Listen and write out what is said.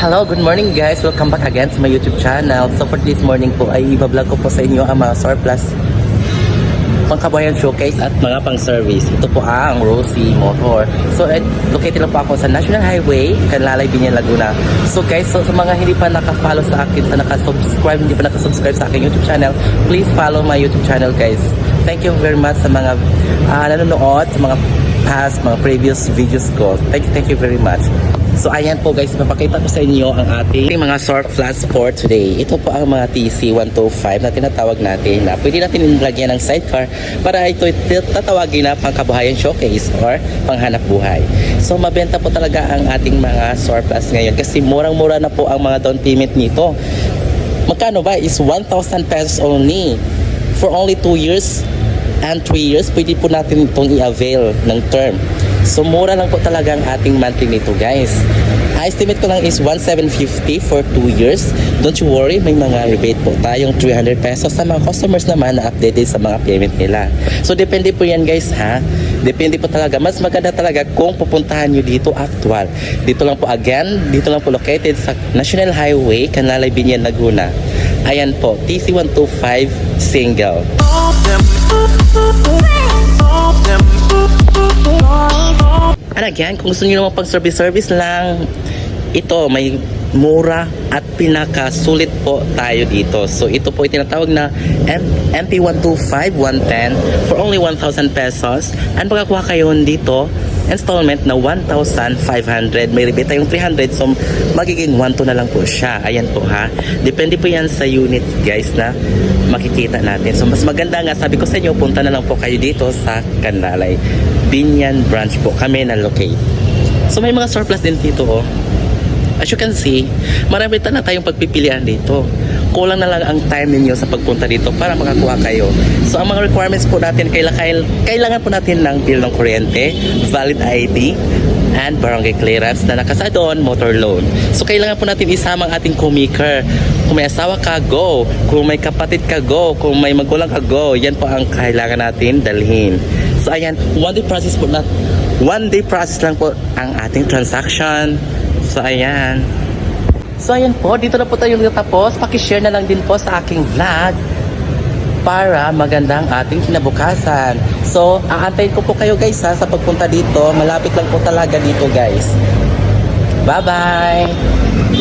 Hello, good morning guys. Welcome back again to my YouTube channel. So for this morning po ay ibablog ko po sa inyo ang mga surplus pangkabayan showcase at mga pang-service. Ito po ang Rosie Motor. So eh, located lang po ako sa National Highway, Canlalay, Binyan, Laguna. So guys, so, sa mga hindi pa naka-follow sa akin, sa naka-subscribe, hindi pa naka-subscribe sa aking YouTube channel, please follow my YouTube channel guys. Thank you very much sa mga ah, nanonood, sa mga past, mga previous videos ko. Thank thank you very much. So ayan po guys, papakita ko sa inyo ang ating mga surplus for today. Ito po ang mga TC125 na tinatawag natin na pwede natin ilagyan ng sidecar para ito tatawagin na pangkabuhayan showcase or panghanap buhay. So mabenta po talaga ang ating mga surplus ngayon kasi murang-mura na po ang mga down payment nito. Magkano ba? Is 1,000 pesos only. For only 2 years and 3 years, pwede po natin itong i-avail ng term. So, mura lang po talaga ang ating monthly nito, guys. Ang estimate ko lang is 1,750 for 2 years. Don't you worry, may mga rebate po tayong 300 pesos sa mga customers naman na updated sa mga payment nila. So, depende po yan, guys, ha? Depende po talaga. Mas maganda talaga kung pupuntahan nyo dito actual. Dito lang po again, dito lang po located sa National Highway, Canalay, Binyan, Laguna. Ayan po, TC125 single. And again, kung gusto niyo naman pang service-service lang, ito may mura at pinakasulit po tayo dito. So ito po ay tinatawag na M- MP125 110 for only 1,000 pesos. And pagkakuha kayo dito, installment na 1,500. May rebate tayong 300 so magiging 1,2 na lang po siya. Ayan po ha. Depende po yan sa unit guys na makikita natin. So mas maganda nga sabi ko sa inyo, punta na lang po kayo dito sa Canlalay. Binyan branch po kami na locate. So may mga surplus din dito oh. As you can see, marami na tayong pagpipilian dito. Kulang na lang ang time ninyo sa pagpunta dito para makakuha kayo. So ang mga requirements po natin, kailangan, kailangan po natin ng bill ng kuryente, valid ID, and barangay clearance na nakasa doon, motor loan. So kailangan po natin isama ang ating commaker. Kung may asawa ka, go. Kung may kapatid ka, go. Kung may magulang ka, go. Yan po ang kailangan natin dalhin. So ayan, one day process po na one day process lang po ang ating transaction. So ayan. So ayan po, dito na po tayo natapos. Pakishare na lang din po sa aking vlog para magandang ating kinabukasan. So, aantayin ko po kayo guys ha sa pagpunta dito. Malapit lang po talaga dito guys. Bye-bye!